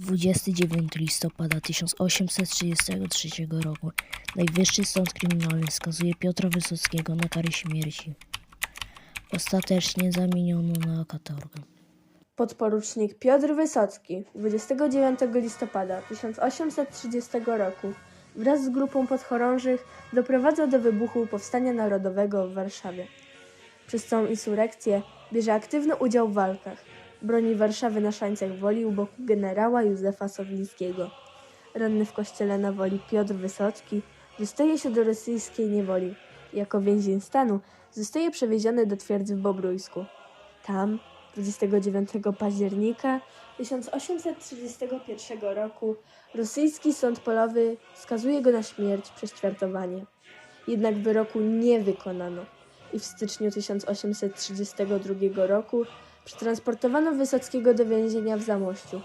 29 listopada 1833 roku Najwyższy Sąd Kryminalny skazuje Piotra Wysockiego na karę śmierci. Ostatecznie zamieniono na katorgę. Podporucznik Piotr Wysocki 29 listopada 1830 roku wraz z grupą podchorążych doprowadza do wybuchu Powstania Narodowego w Warszawie. Przez całą insurekcję bierze aktywny udział w walkach. Broni Warszawy na szańcach Woli u boku generała Józefa Sowińskiego. Ranny w kościele na Woli Piotr Wysocki dostaje się do rosyjskiej niewoli. Jako więzień stanu zostaje przewieziony do twierdzy w Bobrójsku. Tam 29 października 1831 roku rosyjski sąd polowy skazuje go na śmierć przez ćwiartowanie. Jednak wyroku nie wykonano i w styczniu 1832 roku przetransportowano Wysockiego do więzienia w Zamościu.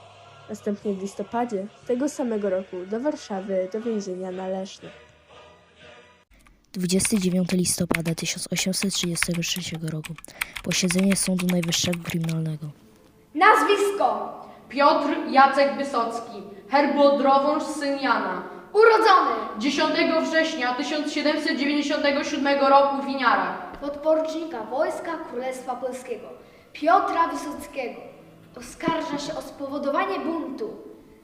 Następnie w listopadzie tego samego roku do Warszawy do więzienia na Lesznie. 29 listopada 1833 roku Posiedzenie Sądu Najwyższego Kryminalnego. Nazwisko. Piotr Jacek Wysocki, herbodrowąż syn Jana. Urodzony. 10 września 1797 roku w Winiarach. Podporucznika Wojska Królestwa Polskiego Piotra Wysockiego. Oskarża się o spowodowanie buntu,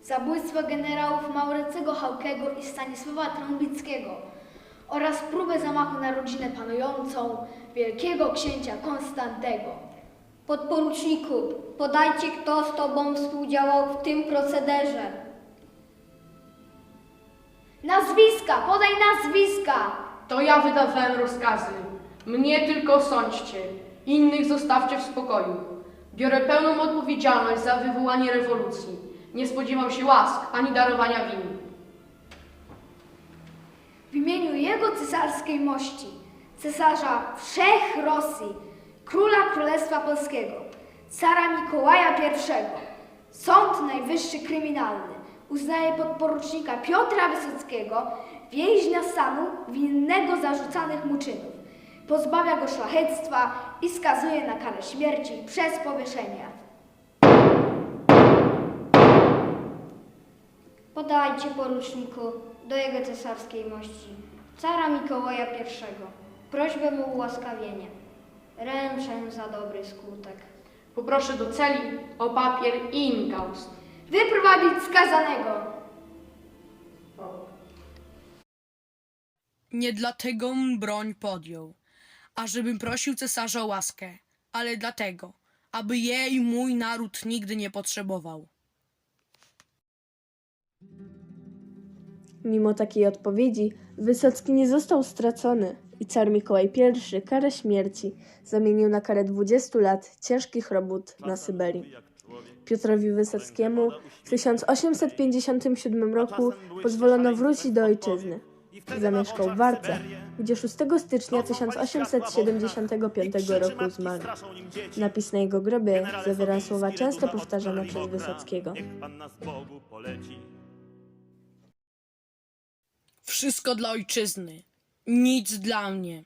zabójstwo generałów Maurycego Hałkego i Stanisława Trąbickiego oraz próbę zamachu na rodzinę panującą wielkiego księcia Konstantego. Podporuczniku, podajcie, kto z tobą współdziałał w tym procederze. Nazwiska, podaj nazwiska! To ja wydawałem rozkazy. Mnie tylko sądźcie, innych zostawcie w spokoju. Biorę pełną odpowiedzialność za wywołanie rewolucji. Nie spodziewam się łask ani darowania win. W imieniu Jego Cesarskiej Mości, cesarza wszech Rosji, króla Królestwa Polskiego, cara Mikołaja I, Sąd Najwyższy Kryminalny uznaje podporucznika Piotra Wysockiego, więźnia stanu winnego zarzucanych mu czynów. Pozbawia go szlachectwa i skazuje na karę śmierci przez powieszenie. Podajcie, poruczniku, do jego cesarskiej mości, cara Mikołaja I, prośbę mu ułaskawienie. Ręczę za dobry skutek. Poproszę do celi o papier i inkaust. Wyprowadzić skazanego! Nie dlatego broń podjął, ażebym prosił cesarza o łaskę, ale dlatego, aby jej mój naród nigdy nie potrzebował. Mimo takiej odpowiedzi Wysocki nie został stracony i car Mikołaj I karę śmierci zamienił na karę 20 lat ciężkich robót na Syberii. Piotrowi Wysockiemu w 1857 roku pozwolono wrócić do ojczyzny. Zamieszkał w Warce, gdzie 6 stycznia 1875 roku zmarł. Napis na jego grobie zawiera słowa często powtarzane przez Wysockiego. Wszystko dla ojczyzny, nic dla mnie.